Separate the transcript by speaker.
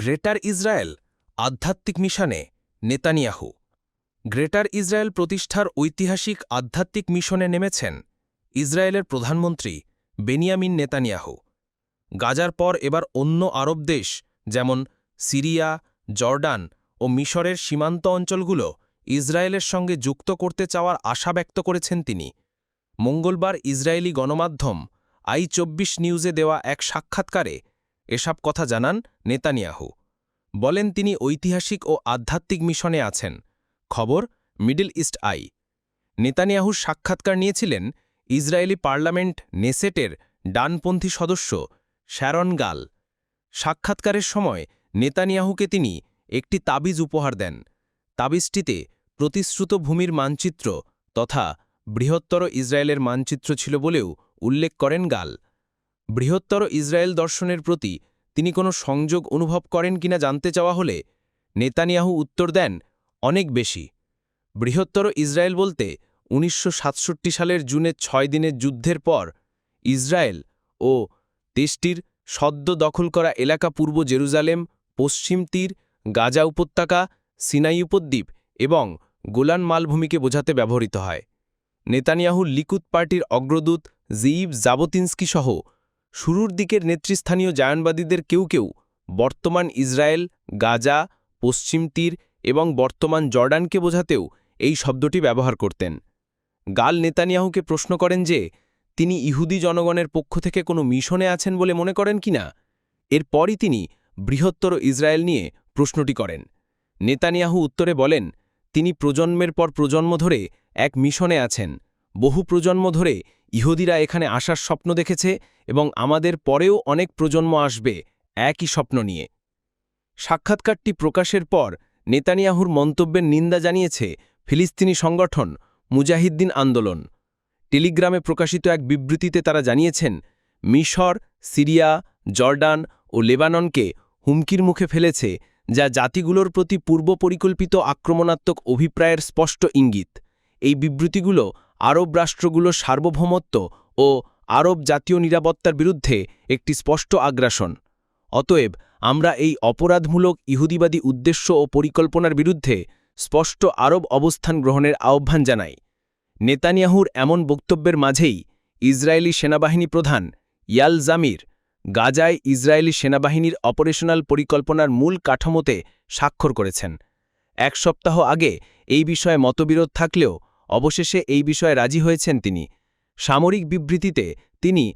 Speaker 1: greater Israel আধ্যাত্মিক মিশনে Netanyahu greater Israel প্রতিষ্ঠার ঐতিহাসিক আধ্যাত্মিক মিশনে নেমেছেন ইসরায়েলের প্রধানমন্ত্রী বেনিয়ামিন নেতানিয়াহু গাজার পর এবার অন্য আরব দেশ যেমন সিরিয়া জর্ডান ও মিশরের সীমান্ত অঞ্চলগুলো ইসরায়েলের সঙ্গে যুক্ত করতে চাওয়ার আশা ব্যক্ত করেছেন তিনি মঙ্গলবার ইসরায়েলি গণমাধ্যম আই চব্বিশ নিউজে দেওয়া এক সাক্ষাৎকারে এসব কথা জানান নেতানিয়াহু বলেন তিনি ঐতিহাসিক ও আধ্যাত্মিক মিশনে আছেন খবর মিডল ইস্ট আই নেতানিয়াহুর সাক্ষাৎকার নিয়েছিলেন ইসরায়েলি পার্লামেন্ট নেসেটের ডানপন্থী সদস্য শ্যারন গাল সাক্ষাৎকারের সময় নেতানিয়াহুকে তিনি একটি তাবিজ উপহার দেন তাবিজটিতে প্রতিশ্রুত ভূমির মানচিত্র তথা বৃহত্তর ইসরায়েলের মানচিত্র ছিল বলেও উল্লেখ করেন গাল বৃহত্তর ইসরায়েল দর্শনের প্রতি তিনি কোনো সংযোগ অনুভব করেন কিনা জানতে চাওয়া হলে নেতানিয়াহু উত্তর দেন অনেক বেশি বৃহত্তর ইসরায়েল বলতে উনিশশো সালের জুনের ছয় দিনের যুদ্ধের পর ইসরায়েল ও দেশটির সদ্য দখল করা এলাকা পূর্ব জেরুজালেম পশ্চিম তীর গাজা উপত্যকা সিনাই উপদ্বীপ এবং গোলান মালভূমিকে বোঝাতে ব্যবহৃত হয় নেতানিয়াহু লিকুদ পার্টির অগ্রদূত জিইব জাবতিনস্কি সহ শুরুর দিকের নেতৃস্থানীয় জায়নবাদীদের কেউ কেউ বর্তমান ইসরায়েল গাজা পশ্চিম তীর এবং বর্তমান জর্ডানকে বোঝাতেও এই শব্দটি ব্যবহার করতেন গাল নেতানিয়াহুকে প্রশ্ন করেন যে তিনি ইহুদি জনগণের পক্ষ থেকে কোনো মিশনে আছেন বলে মনে করেন কিনা এরপরই তিনি বৃহত্তর ইসরায়েল নিয়ে প্রশ্নটি করেন নেতানিয়াহু উত্তরে বলেন তিনি প্রজন্মের পর প্রজন্ম ধরে এক মিশনে আছেন বহু প্রজন্ম ধরে ইহুদিরা এখানে আসার স্বপ্ন দেখেছে এবং আমাদের পরেও অনেক প্রজন্ম আসবে একই স্বপ্ন নিয়ে সাক্ষাৎকারটি প্রকাশের পর নেতানিয়াহুর মন্তব্যের নিন্দা জানিয়েছে ফিলিস্তিনি সংগঠন মুজাহিদ্দিন আন্দোলন টেলিগ্রামে প্রকাশিত এক বিবৃতিতে তারা জানিয়েছেন মিশর সিরিয়া জর্ডান ও লেবাননকে হুমকির মুখে ফেলেছে যা জাতিগুলোর প্রতি পূর্ব পরিকল্পিত আক্রমণাত্মক অভিপ্রায়ের স্পষ্ট ইঙ্গিত এই বিবৃতিগুলো আরব রাষ্ট্রগুলোর সার্বভৌমত্ব ও আরব জাতীয় নিরাপত্তার বিরুদ্ধে একটি স্পষ্ট আগ্রাসন অতএব আমরা এই অপরাধমূলক ইহুদিবাদী উদ্দেশ্য ও পরিকল্পনার বিরুদ্ধে স্পষ্ট আরব অবস্থান গ্রহণের আহ্বান জানাই নেতানিয়াহুর এমন বক্তব্যের মাঝেই ইসরায়েলি সেনাবাহিনী প্রধান ইয়াল জামির গাজায় ইসরায়েলি সেনাবাহিনীর অপারেশনাল পরিকল্পনার মূল কাঠামোতে স্বাক্ষর করেছেন এক সপ্তাহ আগে এই বিষয়ে মতবিরোধ থাকলেও অবশেষে এই বিষয়ে রাজি হয়েছেন তিনি সামরিক বিবৃতিতে তিনি